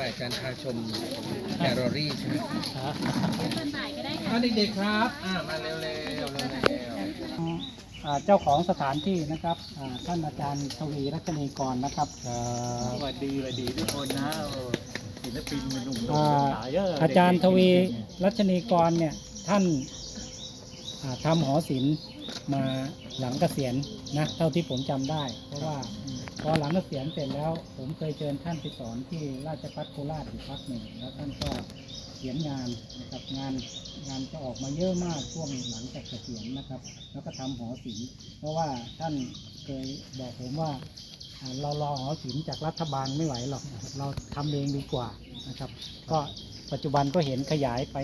บ่ายอาจารย์พาชมแกลเลอรี่ใช่ไหมฮะอ่าเด็กๆครับ อ่ามาเร็วๆเร็วๆเร็วอ่าเจ้าของสถานที่นะครับอ่าท่านอาจารย์ทวีรัชนีกรนะครับสวัสดีสวัสดีทุกคนนะโอ้ศิลปินหนุ่มๆอ่าหลายเยอะอาจารย์ทวีรัชนีกรเนี่ยท่านอ่าทำหอศิลป์มาหลังเกษียณนะเท่าที่ผมจำได้ เพราะว่า พอหลังเกษียณเสร็จแล้ว ผมเคยเชิญท่านไปสอนที่ราชพัฒโคราชอยู่พักหนึ่งแล้วท่านก็เขียนงานนะครับงานงานจะออกมาเยอะมากช่วงหลังจากเกษียณนะครับ แล้วก็ทำหอศิลป์เพราะว่าท่านเคยบอกผมว่าอ่าเรารอหอศิลป์จากรัฐบาลไม่ไหวหรอกเราทำเองดีกว่านะครับ ก็ ปัจจุบันก็เห็นขยายไป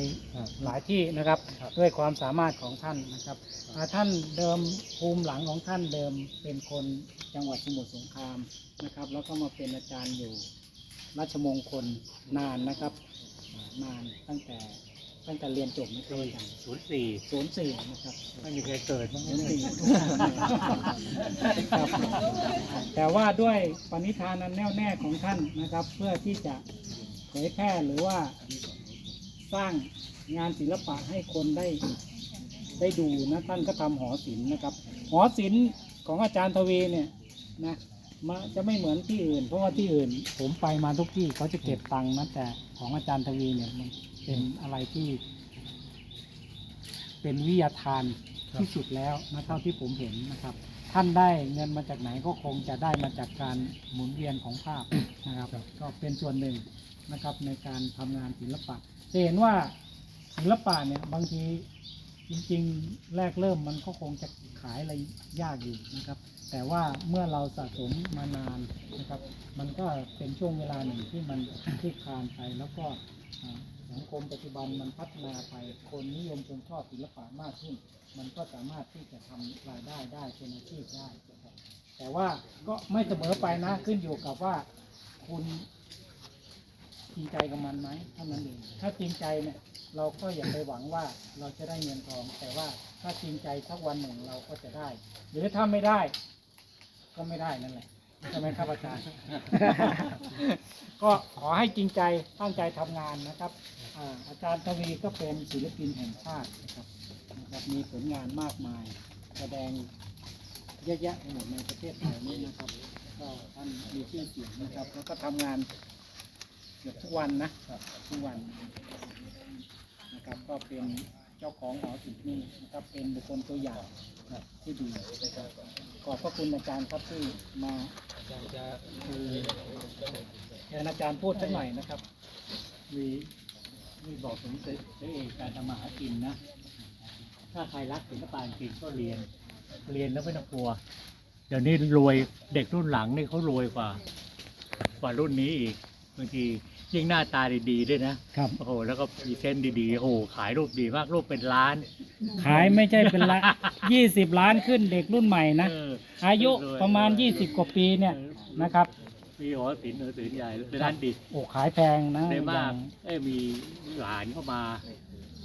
หลายที่นะครับ ด้วยความสามารถของท่านนะครับอ่าท่านเดิมภูมิหลังของท่านเดิมเป็นคนจังหวัดสมุทรสงครามนะครับ แล้วก็มาเป็นอาจารย์อยู่ราชมงคลนานนะครับอ่านานตั้งแต่ตั้งแต่เรียนจบไม่เคยกันศูนย์สี่ศูนย์สี่นะครับไม่มีใครเกิดบ้างศูนย์สี่ครับแต่ว่าด้วยปณิธานอันแน่วแน่ของท่านนะครับ เพื่อที่จะเผยแพร่หรือว่าสร้างงานศิลปะให้คนได้ได้ดูนะท่านก็ทำหอศิลป์นะครับ หอศิลป์ของอาจารย์ทวีเนี่ยนะมาจะไม่เหมือนที่อื่น เพราะว่าที่อื่น ผมไปมาทุกที่เขาจะเก็บตังค์นะแต่ของอาจารย์ทวีเนี่ยมันเป็นอะไรที่ เป็นวิทยาทานที่สุดแล้วนะเท่าที่ผมเห็นนะครับ ท่านได้เงินมาจากไหนก็คงจะได้มาจากการหมุนเวียนของภาพนะครับ ก็เป็นส่วนหนึ่งนะครับในการทำงานศิลปะจะเห็นว่าศิลปะเนี่ยบางทีจริงๆ แรกเริ่มมันก็คงจะขายอะไรยากอยู่นะครับ แต่ว่าเมื่อเราสะสมมานานนะครับ มันก็เป็นช่วงเวลาหนึ่งที่มันคลี่คลานไปแล้วก็อ่าสังคมปัจจุบันมันพัฒนาไปคนนิยมชมชอบศิลปะมากขึ้น มันก็สามารถที่จะทำรายได้ได้เป็นอาชีพได้นะครับแต่ว่าก็ไม่เสมอไปนะขึ้นอยู่กับว่าคุณจริงใจกับมันไหมเท่านั้นเองถ้าจริงใจเนี่ยเราก็อย่าไปหวังว่าเราจะได้เงินทอง แต่ว่าถ้าจริงใจสักวันหนึ่งเราก็จะได้ หรือถ้าไม่ได้ ก็ไม่ได้นั่นแหละใช่ไหมครับอาจารย์ ก็ขอให้จริงใจตั้งใจทำงานนะครับอาอาจารย์ทวีก็เป็นศิลปินแห่งชาตินะครับ นะครับมีผลงานมากมาย แสดงเยอะแยะไปหมดในประเทศไทยนี่นะครับ ก็ท่านมีชื่อเสียงนะครับ แล้วก็ทำงานเกือบทุกวันนะครับทุกวันนะครับ ก็เป็นเจ้าของหอศิลป์นี่นะครับเป็นบุคคลตัวอย่างครับที่ดีนะครับขอบพระคุณอาจารย์ครับที่มาๆอยากจะคือเชิญอาจารย์พูดสักหน่อยนะครับมีมีบอกถึงตัวเองการทำมาหากินนะ ถ้าใครรักศิลปะจริงก็เรียน เรียนแล้วไม่ต้องกลัว เดี๋ยวนี้รวยเด็กรุ่นหลังนี่เขารวยกว่า กว่ารุ่นนี้อีกบางทียิ่งหน้าตาดีๆด้วยนะครับ โอ้โหแล้วก็พรีเซนต์ดีๆโอ้โหขายรูปดีมากรูปเป็นล้าน ขายไม่ใช่เป็นละยี่สิบล้านขึ้นเด็กรุ่นใหม่นะ เอออายุประมาณยี่สิบกว่าปีเนี่ยนะครับ มีหอศิลป์หอศิลป์ใหญ่เป็นร้านดีโอ้ขายแพงนะได้อมากย่างเอ้ยมีหลานเข้ามา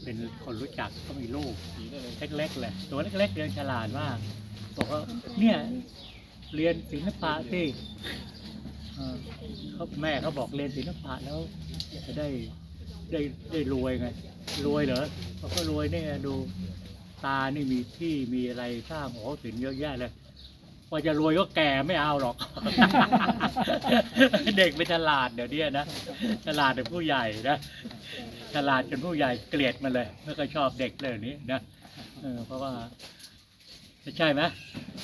เป็นคนรู้จักก็มีลูกเล็กๆเลยตัวเล็กๆเรียนฉลาดมากบอกว่าเนี่ยเรียนศิลปะสิเออเขาแม่เขาบอกเรียนศิลปะแล้วจะได้ได้ได้รวยไง รวยเหรอเขาก็รวยเนี่ยดูตานี่มีที่มีอะไรสร้างหอศิลป์เยอะแยะเลยพอจะรวยก็แก่ไม่เอาหรอก เด็กไม่ฉลาดเดี๋ยวนี้นะฉลาดแต่ผู้ใหญ่นะ ฉลาดจนผู้ใหญ่เกลียดมันเลยไม่ค่อยชอบเด็กเลยนี้นะเออเพราะว่าใช่ไหม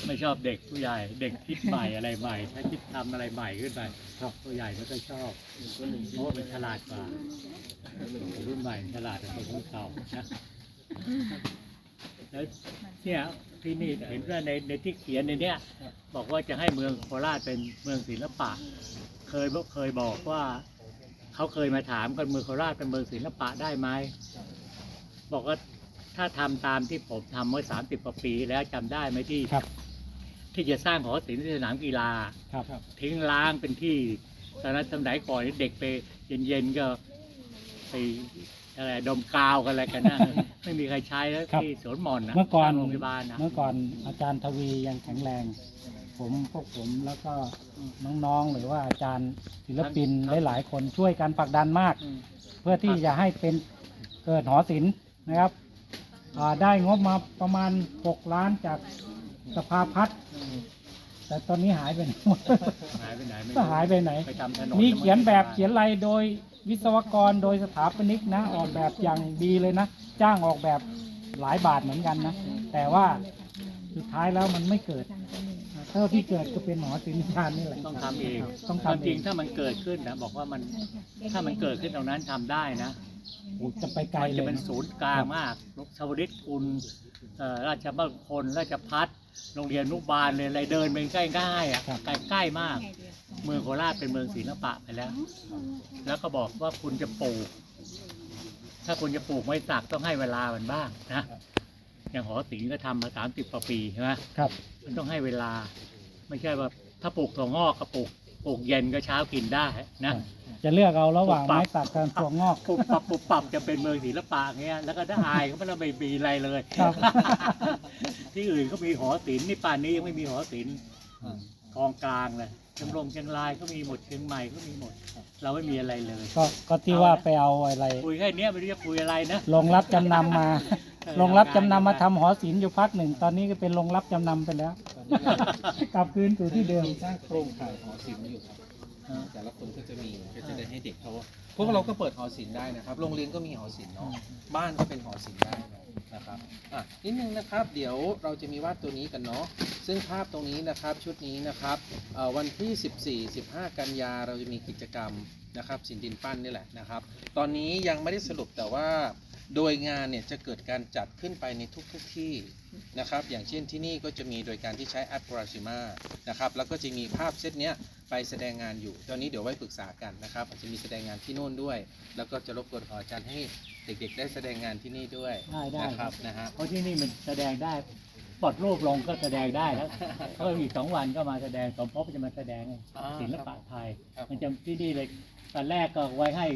ไม่ชอบเด็กผู้ใหญ่เด็กคิดใหม่อะไรใหม่ ถ้าคิดทำอะไรใหม่ขึ้นไปครับผู้ใหญ่ไม่ค่อยชอบเพราะว่ามันฉลาดกว่ารุ่นใหม่ฉลาดกว่ารุ่นเก่านะแล้วเนี่ยที่นี่เห็นว่าในในที่เขียนในเนี้ยบอกว่าจะให้เมืองโคราชเป็นเมืองศิลปะ เคยเคยบอกว่า เขาเคยมาถามกันเมืองโคราชเป็นเมืองศิลปะได้ไหมบอกว่าถ้าทำตามที่ผมทำเมื่อสามสิบกว่าปีแล้วจำได้ไหมที่ครับ ที่จะสร้างหอศิลป์ที่สนามกีฬาครับทิ้งร้างเป็นที่ตอนนั้นสมัยก่อนเด็กไปเย็นๆก็ไปอะไรดมกาวกันอะไรกันนะไม่มีใครใช้แล้วครับที่สวนหมอนนะเมื่อก่อนโรงพยาบาลนะเมื่อก่อนอาจารย์ทวียังแข็งแรง ผมพวกผมแล้วก็น้องๆหรือว่าอาจารย์ศิลปินหลายๆคนช่วยกันผลักดันมากอืมเพื่อที่จะให้เป็นเกิดหอศิลป์นะครับอ่าได้งบมาประมาณ 6 ล้านจากสภาพัฒน์อืมแต่ตอนนี้หายไปไหนหมดหายไปไหนไม่ก็รู้หายไปไหนไปทำถนนมีเขียนแบบเขียนลายโดยวิศวกรโดยสถาปนิกนะ ออกแบบอย่างดีเลยนะ จ้างออกแบบหลายบาทเหมือนกันนะ แต่ว่าสุดท้ายแล้วมันไม่เกิด เท่าที่เกิดก็เป็นหอศิลป์ชาญนี่แหละต้องทำเองต้องความทำจเอริงงถ้ามันเกิดขึ้นนะบอกว่ามันถ้ามันเกิดขึ้นตรงนั้นทำได้นะโอ้จะไปไกลมันเลจะยเป็นนะ ศูนย์กลางมากชาวริตคุณเอ่อราชบัณฑิตราชพัฒโรงเรียนอนุบาลเลยอะไรเดินเป็นใกล้ๆอะใกล้ใกล้ๆมาก เมืองโคราชเป็นเมืองศิลปะไปแล้ว แล้วก็บอกว่าคุณจะปลูก ถ้าคุณจะปลูกไม้สักต้องให้เวลามันบ้างนะ อย่างหอศิลป์ก็ทำมาสามสิบกว่าปีใช่ไหมครับ มันต้องให้เวลา ไม่ใช่ว่าถ้าปลูกถั่วงอกก็ปลูกปลูกเย็นก็เช้ากินได้นะ จะเลือกเอาระหว่างปรับไม้สักกับถั่วงอก ปรับปรับปรับปรับจะเป็นเมืองศิลปะเงี้ย แล้วก็ถ้าอายก็ไม่ต้องไปมีอะไรเลย ครับ ที่อื่นก็มีหอศิลป์นี่ป่านนี้ยังไม่มีหอศิลป์กองกลางเลยเชียงรมเชียงรายก็มีหมดเชียงใหม่ก็มีหมด เราไม่มีอะไรเลย ก็ก็ที่ว่าไปเอาอะไร คุยแค่เนี้ยไม่รู้จะคุยอะไรนะลงรับจำนำมา ลงรับจำนำมาทำหอศิลป์อยู่พักหนึ่ง ตอนนี้ก็เป็นลงรับจำนำไปแล้ว กลับคืนสู่ที่เดิม มีสร้างโครงข่ายหอศิลป์อยู่ครับแต่ละคนก็จะมีก็จะได้ให้เด็กเขาพวกเราก็เปิดหอศิลป์ได้นะครับ โรงเรียนก็มีหอศิลป์เนาะบ้านก็เป็นหอศิลป์ได้นะครับอะนิดนึงนะครับ เดี๋ยวเราจะมีวาดตัวนี้กันเนาะซึ่งภาพตรงนี้นะครับชุดนี้นะครับเอ่อวันที่ 14 15 กันยาเราจะมีกิจกรรมนะครับสินดินปั้นนี่แหละนะครับ ตอนนี้ยังไม่ได้สรุปแต่ว่า โดยงานเนี่ยจะเกิดการจัดขึ้นไปในทุกๆที่นะครับ อย่างเช่นที่นี่ก็จะมีโดยการที่ใช้แอป g r a s i m a นะครับ แล้วก็จะมีภาพเซตเนี้ยไปแสดงงานอยู่ ตอนนี้เดี๋ยวไว้ปรึกษากันนะครับอาจจะมีแสดงงานที่โน่นด้วย แล้วก็จะรบกวนขออาจารย์ให้เด็กๆ ได้แสดงงานที่นี่ด้วยได้ได้นะครับนะฮะ เพราะที่นี่มันแสดงได้ปลดรูปลงก็แสดงได้แล้วเพราะอีกสองวันก็มาแสดงสมภพจะมาแสดงอ่าศิลปะไทย ครับ มันจะที่นี่เลยตอนแรกก็ไว้ให้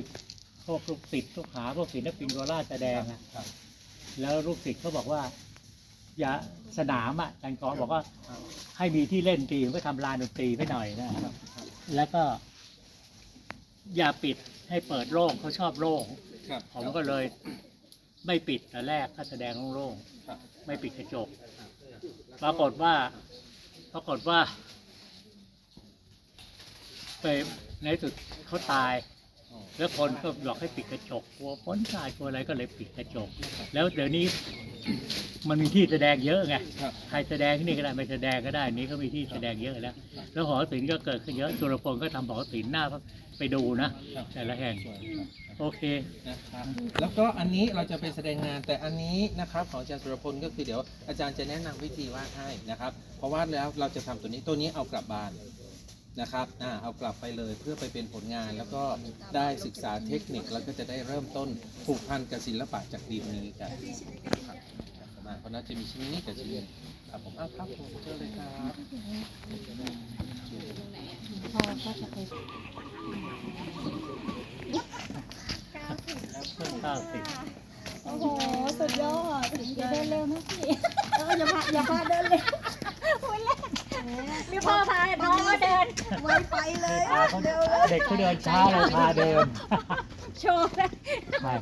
พวกลูกศิษย์ลูกหาพวกศิลปินโคราชแสดงอะครับ แล้วลูกศิษย์เขาบอกว่า อย่าสนามอะอาจารย์กรบอกว่าให้มีที่เล่นดนตรีก็ทำลานดนตรีไปหน่อยนะครับ แล้วก็ อย่าปิดให้เปิดโล่งเขาชอบโล่งครับผมก็เลย ไม่ปิดแต่แรกก็แสดงโล่งครับ ๆไม่ปิดกระจกปรากฏว่าปรากฏว่าไปในที่สุดเขาตายอ๋อ แล้วคนก็บอกให้ปิดกระจกกลัวฝนสาดกลัวอะไรก็เลยปิดกระจก แล้วเดี๋ยวนี้มันมีที่แสดงเยอะไงครับใครแสดงที่นี่ก็ได้ไม่แสดงก็ได้นี้เขามีที่แสดงเยอะแล้ว แล้วหอศิลป์ก็เกิดขึ้นเยอะจุลพลก็ทำหอศิลป์หน้าไปดูนะครับแต่ละแห่งสวยครับโอเคนะครับแล้วก็อันนี้เราจะไปแสดงงานแต่อันนี้นะครับของอาจารย์สุรพลก็คือเดี๋ยวอาจารย์จะแนะนำวิธีวาดให้นะครับ เพราะวาดแล้วเราจะทำตัวนี้ตัวนี้เอากลับบ้าน นะครับอ่าเอากลับไปเลยเพื่อไปเป็นผลงาน แล้วก็ได้ศึกษาเทคนิคแล้วก็จะได้เริ่มต้นผูกพันกับศิลปะจากดินนี้กันครับมาเพราะนั้นจะมีชิ้นนี้กับชิ้นนี้ครับผมอ้าวครับผมเชิญเลยครับเพิ่มเก้าสิบโอ้โห สุดยอดอย่าเดินเร็วนะพี่เอออย่าพาอย่าพาเดินเร็วคุยเล่นมี พ่อพาน้องก็เดิน ไวไปเลยพาเขาเด็กเขาเดินช้าเราพาเดินโชว์เลยใช่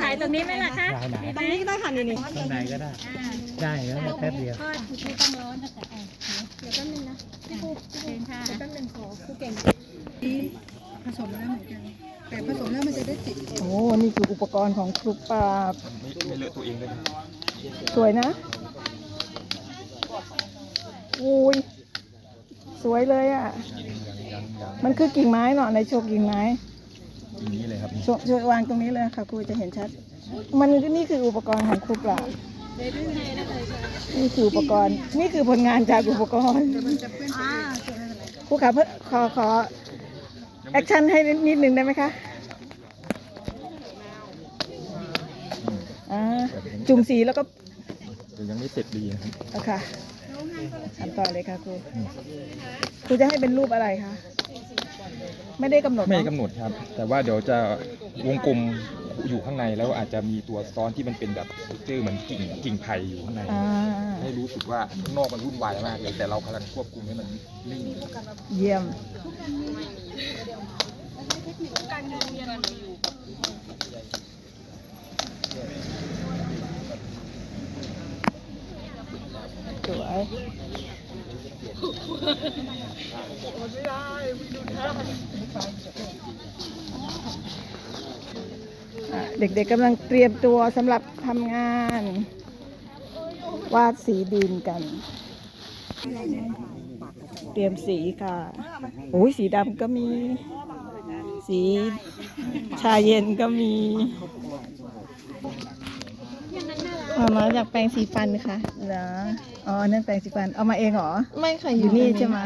ถ่ายตรงนี้ไหมล่ะคะได้ไหนตรงนี้ก็ได้ค่ะนี่นี่ตรงไหนก็ได้ ได้แล้วแป๊บเดียวทอดไม่ต้องร้อนนะแต่เดี๋ยวแป๊บนึงนะพี่ปูพี่ปูค่ะแป๊บนึงขอคือเก่งผสมแล้วเหมือนกันแต่ผสมแล้วมันจะได้ติดโอ้นี่คืออุปกรณ์ของครูปราบไม่เลอะตัวเองเลยสวยนะ อุ้ย สวยเลยอะ มันคือกิ่งไม้เนาะในโชว์กิ่งไม้อย่างนี้เลยครับโชว์โชว์วางตรงนี้เลยค่ะครูจะเห็นชัด มันนี่คืออุปกรณ์ของครูปราบนี่คืออุปกรณ์ นี่คือผลงานจากอุปกรณ์ครูขาเพื่อขอขอแอคชั่นให้นิดนึงได้ไหมคะจุ่มสีแล้วก็ยังไม่เสร็จดีนะครับเอาค่ะ ทำต่อเลยค่ะครูครูจะให้เป็นรูปอะไรคะไม่ได้กำหนดไม่เนอะกำหนดครับ แต่ว่าเดี๋ยวจะวงกลมอยู่ข้างในแล้วอาจจะมีตัวซ้อนที่มันเป็นแบบเจอเหมือนกิ่งกิ่งไผ่อยู่ข้างใน อ่าให้รู้สึกว่าข้างนอกมันวุ่นวายมากเลยแต่เรากำลังควบคุมให้มันนิ่งเยี่ยมสวยอ่ะเด็กๆกำลังเตรียมตัวสำหรับทำงาน วาดสีดินกัน เตรียมสีค่ะโอ้ยสีดำก็มี สีชาเย็นก็มีมามาจากแปรงสีฟันค่ะเหรอ อ๋ออันนั่นแปรงสีฟัน เอามาเองเหรอ ไม่ค่ะอยู่นี่ใช่ไหม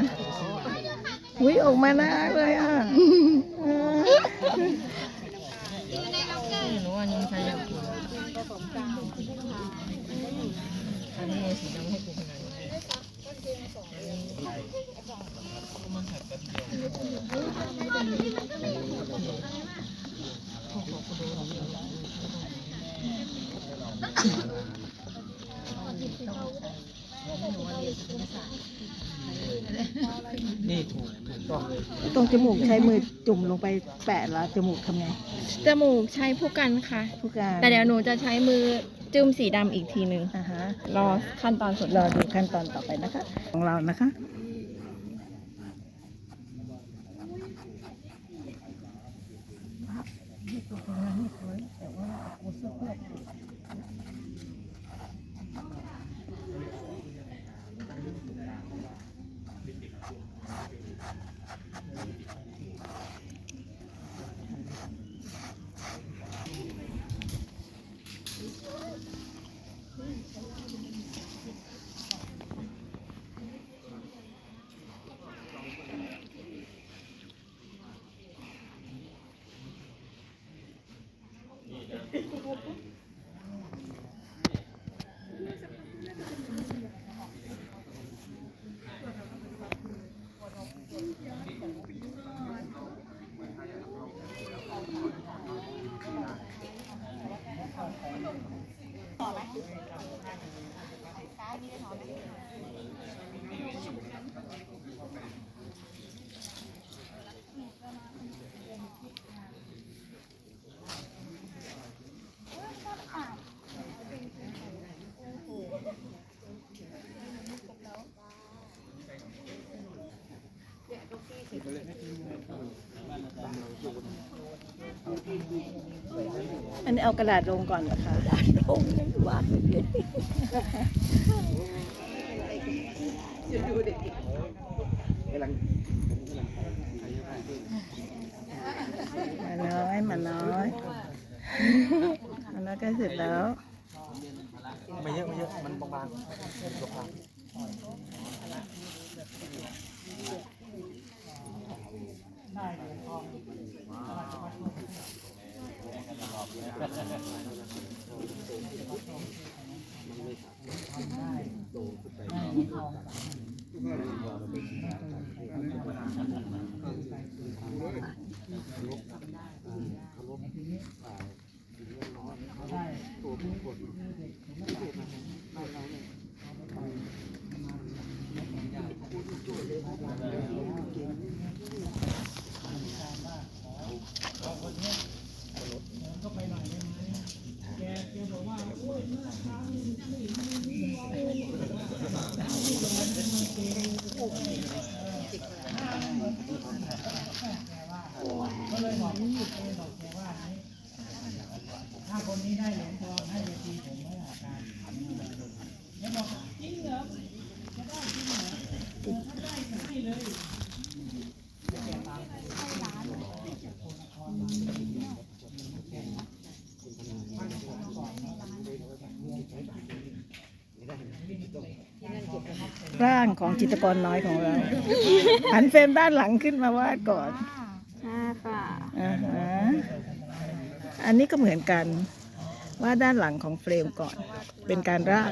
อุ้ยออกมาน่ารักเลยอะเออหนูว่านี่ใช้ยังอันนี้สีดำให้กูขนาดนี้นี่ ถูกถูกต้องเลยตรงจมูกใช้มือจุ่มลงไปแปะแล้วจมูกทำไงจมูกใช้ผู้กันค่ะ ผู้การแต่เดี๋ยวหนูจะใช้มือจุ่มสีดำอีกทีหนึ่งอ่าฮะรอขั้นตอนสุดรอดูขั้นตอนต่อไปนะคะ ของเรานะคะ อันนี้เอากระดาษลงก่อนนะคะกระดาษลงวาดเลยมาน้อยมาน้อยมาน้อยใกล้เสร็จแล้วไม่เยอะไม่เยอะมันบางๆถ้า นายเหรียญทองราชวัฒน์ ใช่ตัวผู้คน ของจิตรกรน้อยของเรา หันเฟรมด้านหลังขึ้นมาวาดก่อนค่ะอ่าฮะอันนี้ก็เหมือนกันวาดด้านหลังของเฟรมก่อน เป็นการร่าง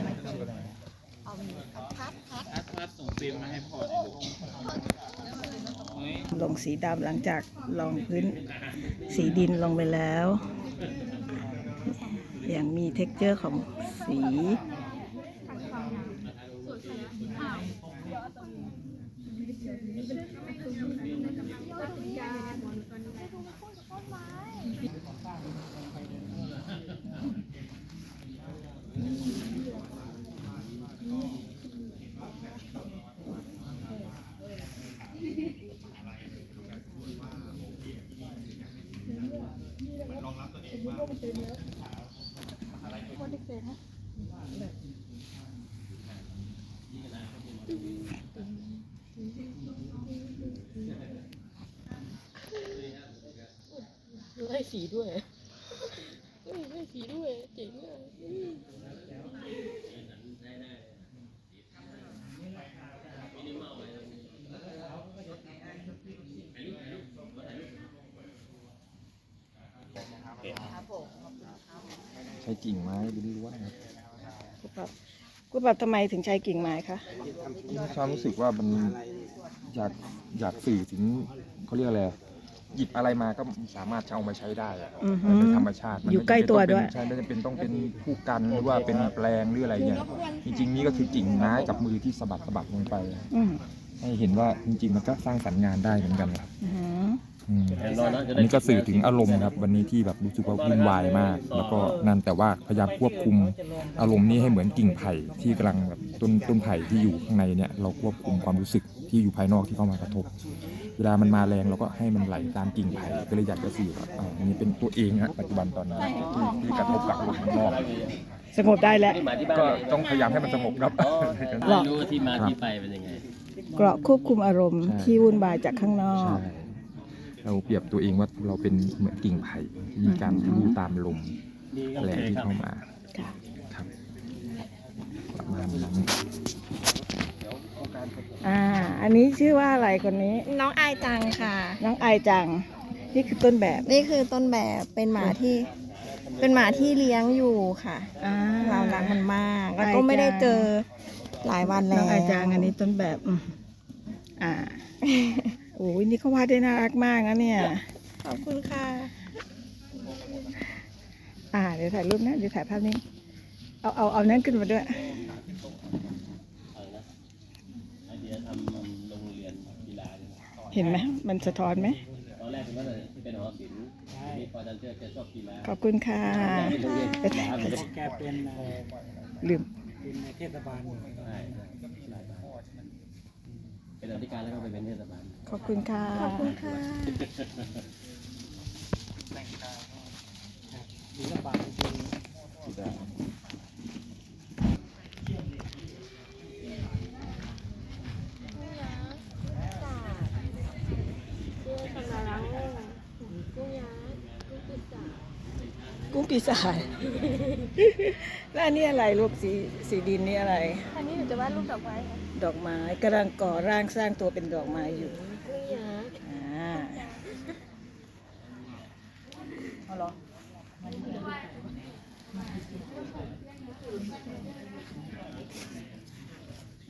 ลงสีดำหลังจากลองพื้นสีดินลงไปแล้ว อย่างมีเท็กเจอร์ของสี ไล่สีด้วยเฮ้ยไล่สีด้วยเจ๋งอะอืม ใช้กิ่งไม้ล้วนๆครับคุณปับคุณปับทำไมถึงใช้กิ่งไม้คะความรู้สึกว่ามันอยากอยากสื่อถึงเขาเรียกอะไรหยิบอะไรมาก็สามารถจะเอามาใช้ได้อะอือฮึ มันเป็นธรรมชาติมันอยู่ใกล้ตัวด้วย ใช่ไม่จำเป็นต้องเป็นผู้กันหรือว่าเป็นแปลงหรืออะไรเงี้ยจริงๆนี่ก็คือกิ่งไม้กับมือที่สะบัดสะบัดลงไป อืมให้เห็นว่าจริงๆมันก็สร้างสรรค์งานได้เหมือนกันครับ อื อหืออืมอันนี้ก็สื่อถึงอารมณ์ครับ วันนี้ที่แบบรู้สึกว่าวุ่นวายมาก แล้วก็นั่นแต่ว่าพยายามควบคุมอารมณ์นี้ให้เหมือนกิ่งไผ่ที่กำลังแบบต้นต้นไผ่ที่อยู่ข้างในเนี่ยเราควบคุมความรู้สึกที่อยู่ภายนอกที่เข้ามากระทบ เวลามันมาแรงเราก็ให้มันไหลตามกิ่งไผ่ก็เลยอยากจะสื่อว่าอ่าอันนี้เป็นตัวเองฮะปัจจุบันตอนนี้ที่ที่กระทบกับลมข้างนอก สงบได้แล้ว ก็ต้องพยายามให้มันสงบครับหรอรู้ที่มาที่ไปเป็นยังไง เกราะควบคุมอารมณ์ใช่ ที่วุ่นวายจากข้างนอใช่ก เราเปรียบตัวเองว่าเราเป็นเหมือนกิ่งไผ่ที่มีการลู่ตามลมดีโอแรเคงที่ครับเข้ามาค่ะครับประมาณนั้นอ่า อันนี้ชื่อว่าอะไรคนนี้ น้องอายจังค่ะ น้องไอายจัง นี่คือต้นแบบ นี่คือต้นแบบเป็นหมาที่ เป็นหมาที่เลี้ยงอยู่ค่ะอ่าเรารักมันมาก แล้วอายก็ไม่ได้จังเจอหลายวันแล้วน้องไอายจังอันนี้ต้นแบบอืมอ่า โอ้ยนี่เขาวาดได้น่ารักมากนะเนี่ย ขอบคุณค่ะ อ่าเดี๋ยวถ่ายรูปนะ เดี๋ยวถ่ายภาพนี้ เอาเอาเอานั้นขึ้นมาด้วยไอเดียทำโรงเรียนกีฬาเนี่ยเห็นไหมมันสะท้อนไหมตอนแรกผมก็เลยที่เป็นหอศิลป์ทีนี้พออาจารย์เจอแกชอบกีฬาขอบคุณค่ะเป็นโรงเรียนไปกีถ่ายฬาเลยแกเป็นเอ่อลืมเป็นในเทศบาลใช่ เป็นอธิการแล้วก็ไปเป็นเทศบาลขอบคุณค่ะขอบคุณค่ะศิลปะคือกุ้งปีศาจแล้วอันนี้อะไรลูกสีสีดินนี่อะไร อันนี้หนูจะวาดรูปดอกไม้ค่ะ ดอกไม้กำลังก่อร่างสร้างตัวเป็นดอกไม้อยู่กุ้งยักษ์อ่าเอาเหรอ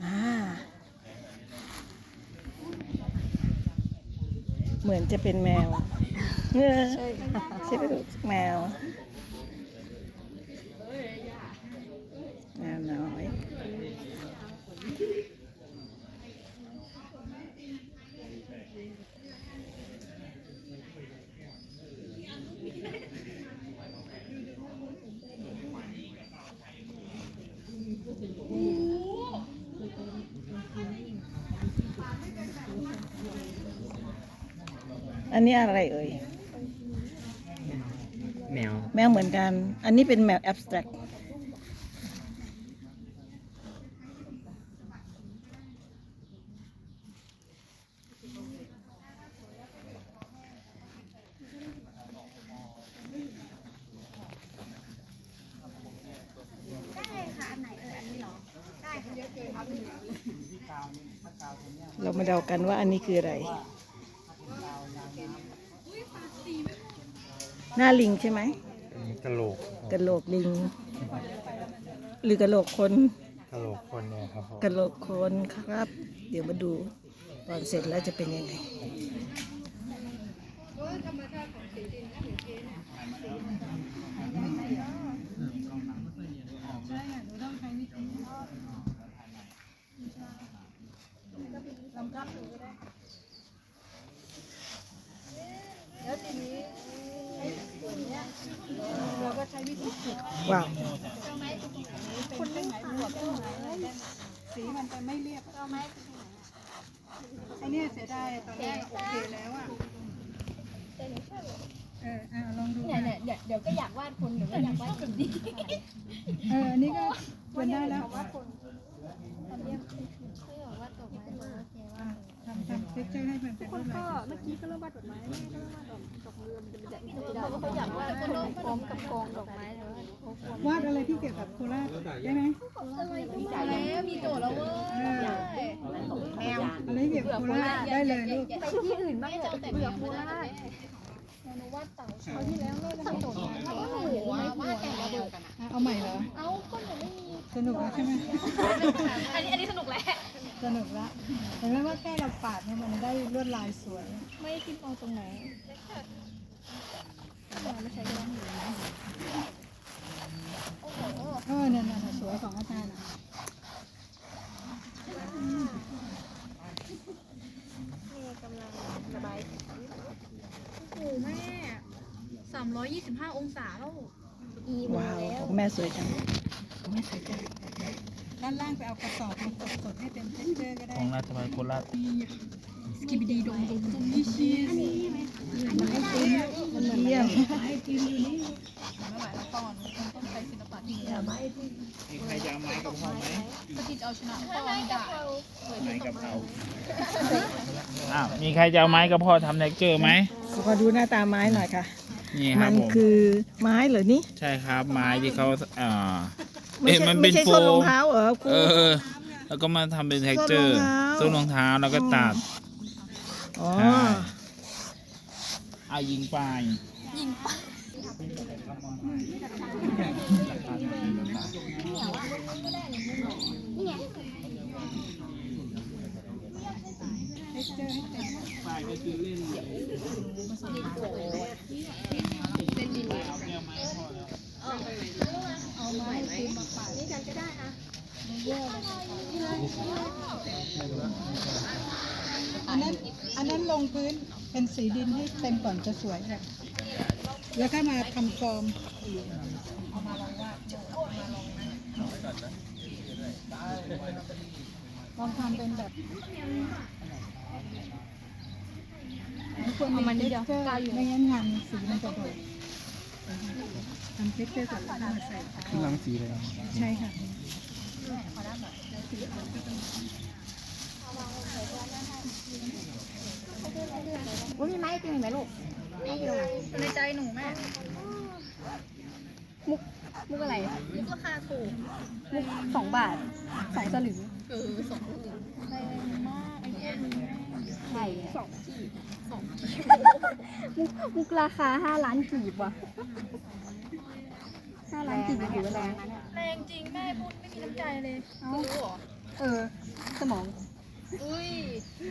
อ่าเหมือนจะเป็นแมวเออใช่ใช่ไหมลูกแมวแมวน้อย อั นนี้อะไรเอ่ย แมว แมวเหมือนกัน อันนี้เป็นแมวแอบสแตรกเรามาเดากันว่าอันนี้คืออะไร หน้าลิงใช่ไหมกะโหลกกะโหลกลิง หรือกะโหลกคนกะโหลกคนเนี่ยครับผมกะโหลกคนครับ เดี๋ยวมาดูตอนเสร็จแล้วจะเป็นยังไง ใช่ค่ะหนูต้องใช้วิธีลำดับดูก็ได้แล้วทีนี้ไอ้ตัว เนี้ยเราก็ใช้วิธีขุดว้าวคนเล่นไหนบวกต้นไม้อะไรได้หมดสีมันจะไม่เรียบไอเนี่ยเสียดายตอนแรกโอเคแล้วอะเอออะลองดูเนี่ยเนี่ยเดี๋ยวเดี๋ยวก็อยากวาดคนเดี๋ยวก็อยากวาดคนดีเอออันนี้ก็เป็นได้แล้ววาดคน เท็กเจอร์ให้มันเป็นรูปลายเมื่อกี้ก็เริ่มวาดดอกไม้แม่ก็เริ่มวาดดอกดอกเรือมันจะเป็นแบบนี้เขาอยากวาดคนพร้อมกับกองดอกไม้แต่ว่าเขาควรวาดอะไรที่เกี่ยวกับโคราชได้ไหมแล้วมีโจทย์แล้วเว้ยเอออะไรที่เกี่ยวกับโคราชได้เลยลูกไปที่อื่นบ้างเถอะเบื่อโคราชหนูวาดเต่าเขาที่แล้วแม่ก็ทำโจทย์มาว่าหนูวาดแต่ระเบิดอะเอาใหม่เหรอ เอ้าก็หนูไม่มีสนุกแล้วใช่ไหมอันนี้อันนี้สนุกแหละ สนุกละเห็นไหมว่าแค่เราปาดเนี่ยมันได้ลวดลายสวย ไม่คิดเอาตรงไหนไม่ใช่ก็ได้เออเนี่ยเนี่ยเนี่ยสวยของอาจารย์อะนี่กำลังระบายโอ้โหแม่สามร้อยยี่สิบห้าองศาแล้ว อีหมดว้าวแล้ว ของแม่สวยจังของแม่สวยจัง ด้านล่างไปเอากระสอบมาสดๆให้เป็นเท็กเจอร์ก็ได้ของราชบัณฑิตโคราชสกิบดีดงดงดงนี่ชีสมันเยี่ยมมีใครจะเอาไม้กับพ่อไหมไม้กะเพราไม้กับเขาอ้าวมีใครจะเอาไม้กับพ่อทำเท็กเจอร์ไหมขอดูหน้าตาไม้หน่อยค่ะนี่คมัรับนผมคือไม้เหรอนี่ ใช่ครับไม้ที่เขาเอ่อไม่ เอ๊ะใช่มันเป็ไม่นใช่โฟส้นรองมเท้าเหรอครู เออ แล้วก็มาทำเป็นเท็กเจอร์ส้ส้นนรรอองงเท้าเท้า แล้วก็ตัดอ๋อ ใช่เอายิงไป เท็กเจอร์ให้เต็มนี่กันก็ได้อะอันนั้นอันนั้นลงพื้นเป็นสีดินให้เต็มก่อนจะสวยค่ะแล้วก็มาทำฟอร์มลองทำเป็นแบบควรมีเท็กเจอร์ไม่งั้นงานสีมันจะโดด ทำเท็กเจอร์เสร็จแล้วก็มาใส่ขึ้นลังสีเลยใช่ค่ะอุ้ยมีไม้จริงไหมลูกไม่อยู่ในใจหนูแม่ มุก มุกอะไร มุกราคาถูก มุกสองบาทสองสลึงเออสองสลึงแรงมากไอ้เนี่ยใช่สองกีบ สองมุกมุกราคาห้าล้านกีบว่ะห้าล้านกีบถือว่าแรงนะเนี่ยแรงจริงแม่พูดไม่มีน้ำใจเลยเอารู้เหรอเออ สมอง อุ้ย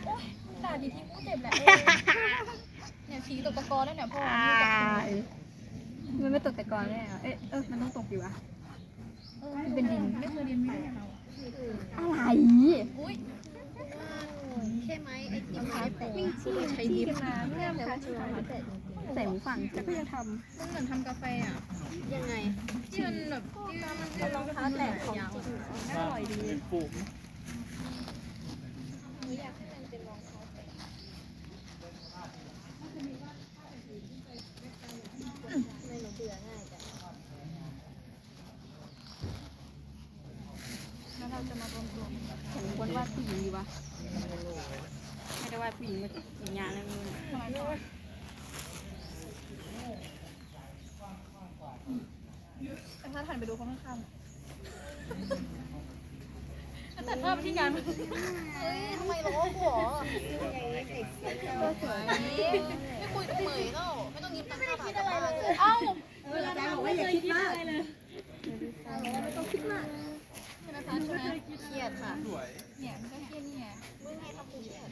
โอ๊ยด่าทีทีพูดเจ็บแหละเออเนี่ยผีตกตะกอนแล้วเนี่ยพ่อมันไม่ตกแต่ก่อนแน่เหรอเอ๊ะเออมันต้องตกอยู่อะ เป็นดิน ไม่เคยเรียนวิทยเราอะไร อุ้ย แค่ไม้ไอ้ติ่มไม้แตกใช้ดิฟมาเมื่อค่ะใส่หูฟังแต่ก็ยังทมันเหมือนทำกาแฟอะยังไงที่มันแบบที่มันรองเท้าแตะของจริงอร่อยดีอยากให้มันเป็นรองเท้าแตะ แล้วเราจะมารวมรวมฉันควรวาดผู้หญิงดีวะไม่ได้วาดผู้หญิงมาอย่างงานแล้วมึง แต่ถ้าทันไปดูคนข้างๆแต่ภาพที่งานเฮ้ยทำไมร้องกูหรอก็สวยไม่คุยกับเหมยเนาะไม่ต้องยิ้มตั้งค่าคิดอะไรเลยเอ้าอาจารย์บอกว่าอย่าคิดมากไม่ต้องคิดมากใช่ไหมคะใช่ไหมเครียดค่ะเนี่ยมันก็เครียดนี่ไงมึงไงทำกูเครียด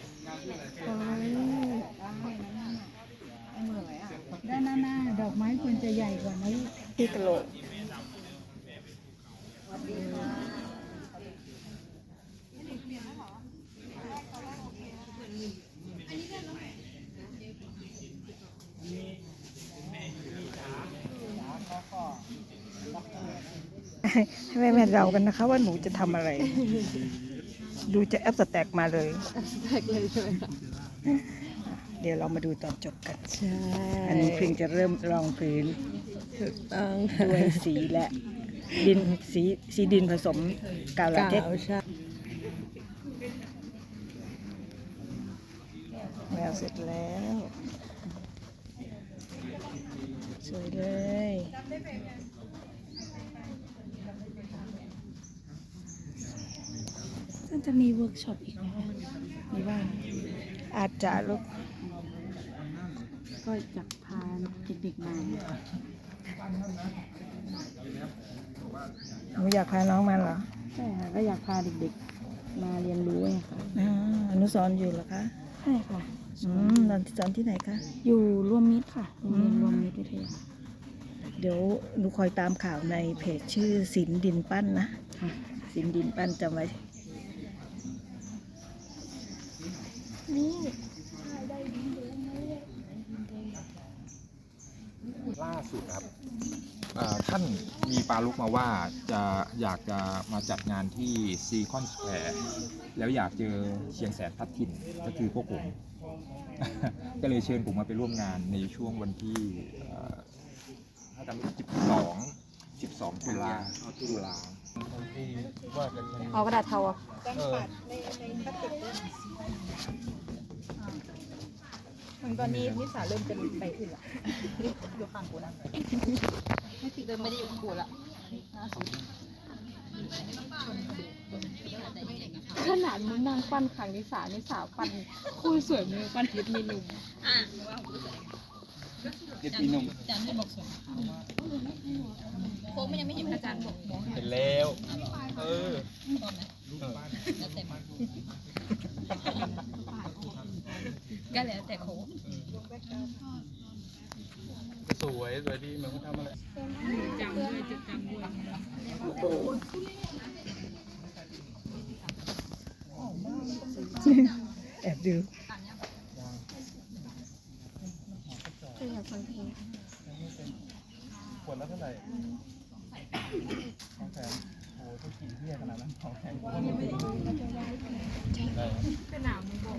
ด้านหน้าหน้าดอกไม้ควรจะใหญ่กว่านะลูกพี่กะโหลก ให้แม่แม่เดากันนะคะ ว่าหนูจะทำอะไร ดูจะแอปสแต็กมาเลย แตกเลยใช่ไหมคะเดี๋ยวเรามาดูตอนจบกัน ใช่อันนี้เพิ่งจะเริ่มรองพื้นถูกต้องด้วยสีและ ดินสีสีดินผสมกาวลาเทคกาวใช่ แมวเสร็จแล้ว สวยเลย ท่านจะมีเวิร์กช็ อปอีกไหมคะมีบ้างอาจจะลูกก็อยากพาเด็กๆมาหนูอยากพาน้องมาเหรอใช่ค่ะก็อยากพาเด็กๆ มาเรียนรู้ไงค่ะอ่าอนุสรณ์อยู่เหรอคะใช่ค่ะอืมนอนสอนที่ไหนคะอยู่รวมมิตรค่ะโรงเรียนรวมมิตรวิทยาเดี๋ยวหนูคอยตามข่าวในเพจชื่อสินดินปั้นนะค่ะสินดินปั้นจำไว้ ล่าสุดครับท่านมีปาลุกมาว่าจะอยากจะมาจัดงานที่ซีคอนสแควร์แล้วอยากเจอเชียงแสนพัดถิ่นก็คือพวกผม ก็เลยเชิญผมมาไปร่วมงานในช่วงวันที่ถ้าจำไม่ผิด12 12ตุลาตุลา เอากระดาษเทาอะเออตอนนี้นิสาเริ่มจะไปขึ้นละอยู่ข้างกูนะเดินไม่ได้อยู่กับกูละขนาดมึงนั่งปั้นขังนิสานิสาปั้นคู่สวยมือปั้นทิพมีหนุ่ม เด็กปีนมอาจารย์บอกสวยโค้งมันยังไม่เห็นอาจารย์บอกมองเห็นแล้ว เออก็แล้วแต่โค้งสวยสวยดีเหมือนเขาทำอะไรแอบดู ขวดละเท่าไหร่สองแสนโอ้โหต้องกินเที่ยขนาดนั้นสองแสนเป็นหนามมึงบอก